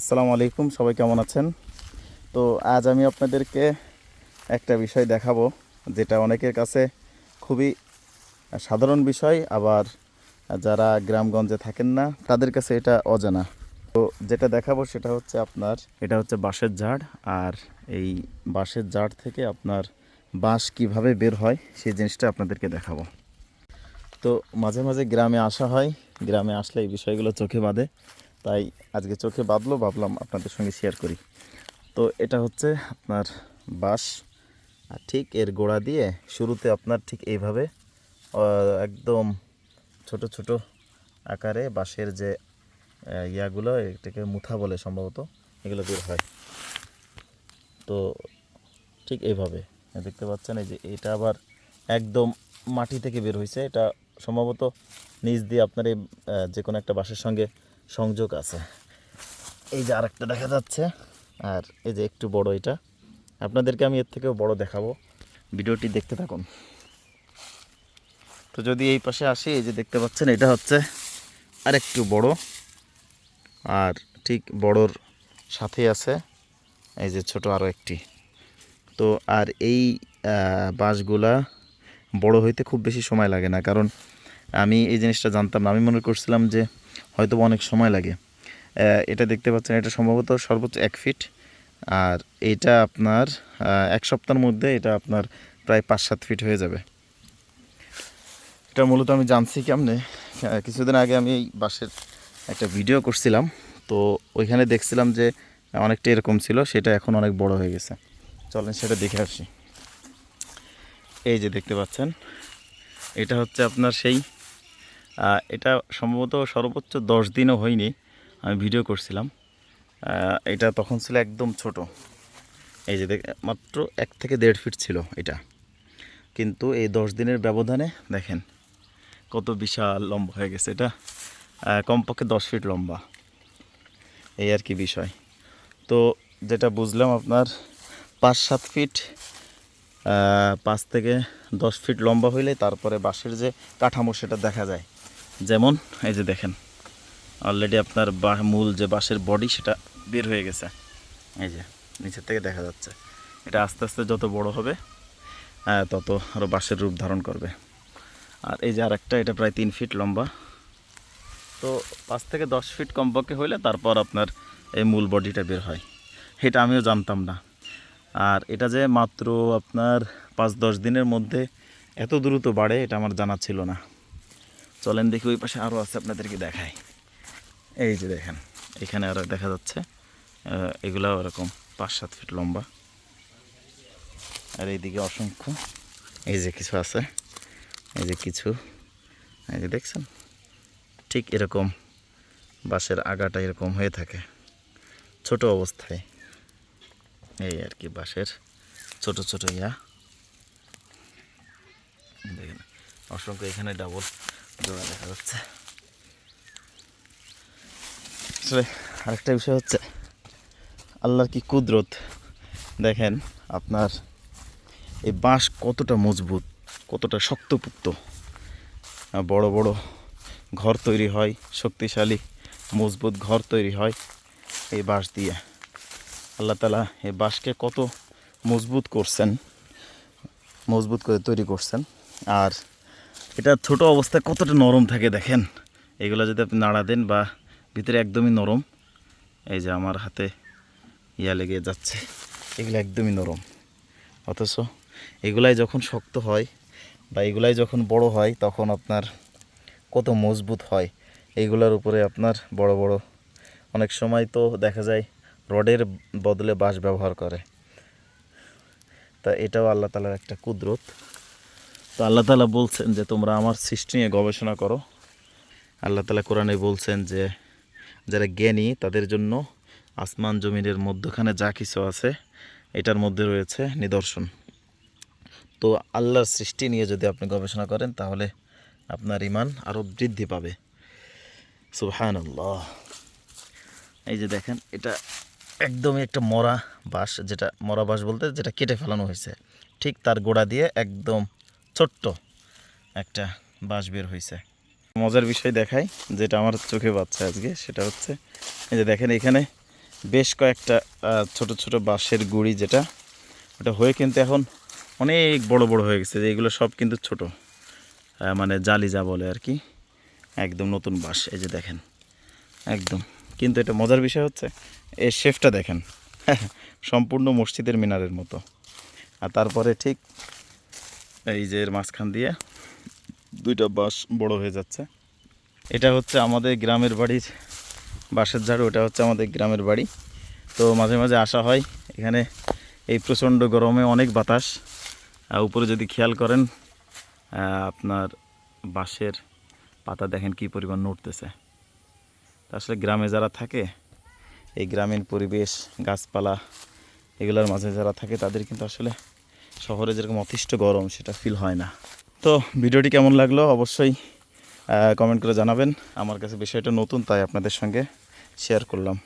আসসালামু আলাইকুম, সবাই কেমন আছেন? তো আজ আমি আপনাদেরকে একটা বিষয় দেখাবো, যেটা অনেকের কাছে খুবই সাধারণ বিষয়, আবার যারা গ্রামগঞ্জে থাকেন না, তাদের কাছে এটা অজানা। তো যেটা দেখাবো সেটা হচ্ছে আপনার, এটা হচ্ছে বাঁশের ঝাড়, আর এই বাঁশের ঝাড় থেকে আপনার বাঁশ কীভাবে বের হয়, সেই জিনিসটা আপনাদেরকে দেখাবো। তো মাঝে মাঝে গ্রামে আসা হয়, গ্রামে আসলে এই বিষয়গুলো চোখে বাঁধে। তাই আজকে চোখে বাঁধলো, ভাবলাম আপনাদের সঙ্গে শেয়ার করি। তো এটা হচ্ছে আপনার বাঁশ, আর ঠিক এর গোড়া দিয়ে শুরুতে আপনার ঠিক এইভাবে একদম ছোট ছোট আকারে বাঁশের যে ইয়াগুলো, এটাকে মুথা বলে সম্ভবত, এগুলো বের হয়। তো ঠিক এইভাবে দেখতে পাচ্ছেন, এই যে এটা আবার একদম মাটি থেকে বের হয়েছে এটা সম্ভবত নিচ দিয়ে আপনার এই যে কোনো একটা বাঁশের সঙ্গে সংযোগ আছে। এই যে আরেকটা দেখা যাচ্ছে, আর এই যে একটু বড় এটা। আপনাদেরকে আমি এর থেকেও বড় দেখাবো। ভিডিওটি দেখতে থাকুন। তো যদি এই পাশে আসি, এই যে দেখতে পাচ্ছেন, এটা হচ্ছে আরেকটু বড়। আর ঠিক বড়র সাথে আছে এই যে ছোট আরও একটি। তো আর এই বাঁশগুলা বড় হইতে খুব বেশি সময় লাগে না। কারণ আমি এই জিনিসটা জানতাম না। আমি মনে করছিলাম যে হয়তো অনেক সময় লাগে। এটা দেখতে পাচ্ছেন, এটা সম্ভবত সর্বোচ্চ এক ফিট। আর এটা আপনার এক সপ্তাহের মধ্যে এটা আপনার প্রায় পাঁচ সাত ফিট হয়ে যাবে। এটা মূলত আমি জানছি কেমনে। কিছুদিন আগে আমি এই বাসের একটা ভিডিও করছিলাম। তো ওইখানে দেখছিলাম যে অনেকটা এরকম ছিল, সেটা এখন অনেক বড় হয়ে গেছে। চলেন সেটা দেখে আসি। এই যে দেখতে পাচ্ছেন, এটা হচ্ছে আপনার সেই এটা সম্ভবত সর্বোচ্চ দশ দিনও হয়নি, আমি ভিডিও করছিলাম। এটা তখন ছিল একদম ছোট। এই যে দেখ- মাত্র এক থেকে দেড় ফিট ছিল এটা। কিন্তু এই দশ দিনের ব্যবধানে দেখেন কত বিশাল লম্বা হয়ে গেছে এটা। কমপক্ষে দশ ফিট লম্বা। এই আর কি বিষয়। তো যেটা বুঝলাম আপনার, পাঁচ সাত ফিট পাঁচ থেকে দশ ফিট লম্বা হইলে তারপরে বাঁশের যে কাঠামো সেটা দেখা যায়। যেমন, এই যে দেখেন অলরেডি আপনার মূল যে বাঁশের বডি সেটা বের হয়ে গেছে। এই যে, নিচের থেকে দেখা যাচ্ছে। এটা আস্তে আস্তে যত বড় হবে তত আরও বাঁশের রূপ ধারণ করবে। আর এই যে আরেকটা, এটা প্রায় তিন ফিট লম্বা। তো পাঁচ থেকে দশ ফিট কমপক্ষে হইলে তারপর আপনার এই মূল বডিটা বের হয়। এটা আমিও জানতাম না। আর এটা যে মাত্র আপনার পাঁচ দশ দিনের মধ্যে এত দ্রুত বাড়ে, এটা আমার জানা ছিল না। চলেন দেখি ওই পাশে আরও আছে, আপনাদেরকে দেখাই। এই যে দেখেন, এখানে আরও দেখা যাচ্ছে এগুলাও এরকম পাঁচ, সাত ফিট লম্বা। আর এইদিকে অসংখ্য, এই যে কিছু আছে, এই যে কিছু, এই যে দেখছেন? ঠিক এরকম বাঁশের আগাটা এরকম হয়ে থাকে, ছোট অবস্থায়। এই আর কি বাঁশের ছোট ছোট ইয়া। দেখেন, অসংখ্য এখানে ডাবল দেখা যাচ্ছে। আসলে আরেকটা বিষয় হচ্ছে, আল্লাহর কি কুদরত? দেখেন আপনার এই বাঁশ কতটা মজবুত, কতটা শক্তপুক্ত। বড় বড় ঘর তৈরি হয়, শক্তিশালী, মজবুত ঘর তৈরি হয় এই বাঁশ দিয়ে। আল্লাহ তালা এই বাঁশকে কত মজবুত করছেন, মজবুত করে তৈরি করছেন। আর এটা ছোট অবস্থায় কতটা নরম থাকে দেখেন? এগুলো যদি আপনি নাড়া দেন বা ভিতরে একদমই নরম, এই যে আমার হাতে ইয়া লেগে যাচ্ছে, এগুলো একদমই নরম। অথচ এগুলাই যখন শক্ত হয় বা এগুলাই যখন বড় হয়, তখন আপনার কত মজবুত হয়। এইগুলোর উপরে আপনার বড় বড়, অনেক সময় তো দেখা যায় রডের বদলে বাঁশ ব্যবহার করে। তা এটাও আল্লাহ তালার একটা কুদরত। তো আল্লাহ তালা বলছেন যে তোমরা আমার সৃষ্টি নিয়ে গবেষণা করো। আল্লাহ তালা কোরআনে বলছেন যে যারা জ্ঞানী, তাদের জন্য আসমান জমিনের মধ্যখানে যা কিছু আছে, এটার মধ্যে রয়েছে নিদর্শন। তো আল্লাহর সৃষ্টি নিয়ে যদি আপনি গবেষণা করেন, তাহলে আপনার ইমান আরও বৃদ্ধি পাবে। সুহান আল্লাহ এই যে দেখেন, এটা একদমই একটা মরা বাঁশ, যেটা মরা বাঁশ বলতে যেটা কেটে ফেলানো হয়েছে। ঠিক তার গোড়া দিয়ে একদম ছোট্ট একটা বাঁশ বের হয়েছে মজার বিষয় দেখাই, যেটা আমার চোখে বাচ্চা আজকে, সেটা হচ্ছে, এই যে দেখেন এখানে বেশ কয়েকটা ছোট ছোট বাঁশের গুড়ি যেটা, ওটা হয়ে কিন্তু এখন অনেক বড় বড় হয়ে গেছে এগুলো সব কিন্তু ছোট। মানে জালি যা বলে আর কি, একদম নতুন বাঁশ, এই যে দেখেন, একদম। কিন্তু এটা মজার বিষয় হচ্ছে এই শেফটা দেখেন, সম্পূর্ণ মসজিদের মিনারের মতো। আর তারপরে ঠিক এই যে এর মাঝখান দিয়ে দুইটা বাঁশ বড় হয়ে যাচ্ছে। এটা হচ্ছে আমাদের গ্রামের বাড়ির বাঁশের ঝাড়ু, ওটা হচ্ছে আমাদের গ্রামের বাড়ি। তো মাঝে মাঝে আসা হয়, এখানে এই প্রচণ্ড গরমে অনেক বাতাস। উপরে যদি খেয়াল করেন আপনার বাঁশের পাতা দেখেন কি পরিমাণ নড়তেছে। আসলে গ্রামে যারা থাকে, এই গ্রামীণ পরিবেশ, গাছপালা এগুলোর মাঝে যারা থাকে, তাদের কিন্তু আসলে শহরে যেরকম অতিষ্ঠ গরম, সেটা ফিল হয় না। তো ভিডিওটি কেমন লাগল? অবশ্যই কমেন্ট করে জানাবেন। আমার কাছে বিষয়টা নতুন, তাই আপনাদের সঙ্গে শেয়ার করলাম।